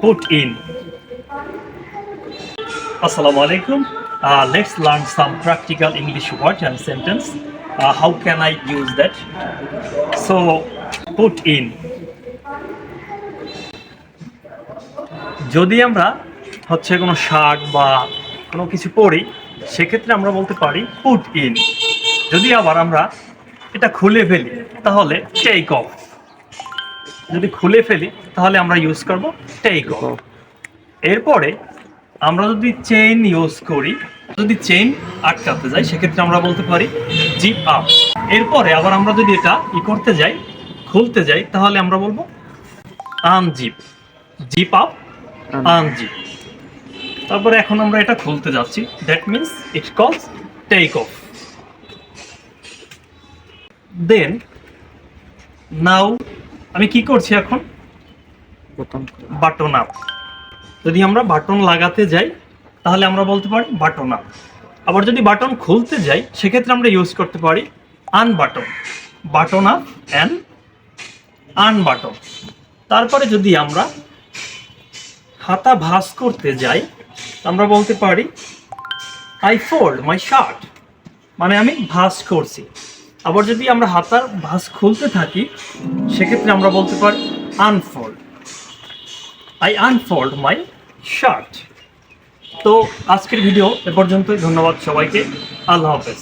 put in. Assalamu alaikum. Uh, let's learn some practical English word and sentence. Uh, how can I use that? So, put in. যদি আমরা হচ্ছে কোনো শাক বা কোনো কিছু পড়ি সেক্ষেত্রে আমরা বলতে পারি পুট ইন যদি আবার আমরা এটা খুলে ফেলি তাহলে টেক অফ যদি খুলে ফেলি তাহলে আমরা ইউজ করব টেক অফ এরপরে আমরা যদি চেইন ইউজ করি যদি চেইন আটকাতে যাই সেক্ষেত্রে আমরা বলতে পারি জিপ আপ এরপরে আবার আমরা যদি এটা ই করতে যাই খুলতে যাই তাহলে আমরা বলব আনজিপ জিপ আপ আনজিপ তারপরে এখন আমরা এটা খুলতে যাচ্ছি। দ্যাট মিনস ইট কলস টেক অফ দেন নাও আমি কি করছি এখন? Button up. যদি আমরা বাটন লাগাতে যাই তাহলে আমরা বলতে পারি বাটন আপ। আবার যদি বাটন খুলতে যাই সেক্ষেত্রে আমরা ইউজ করতে পারি unbutton button up and unbutton তারপরে যদি আমরা হাতা ভাঁজ করতে যাই আমরা বলতে পারি আই ফোল্ড মাই শার্ট মানে আমি ভাঁজ করছি। আবার যদি আমরা হাতার ভাঁজ খুলতে থাকি, সেক্ষেত্রে আমরা বলতে পারি unfold I unfold my shirt তো আজকের ভিডিও এ পর্যন্তই। ধন্যবাদ সবাইকে। আল্লাহ হাফেজ।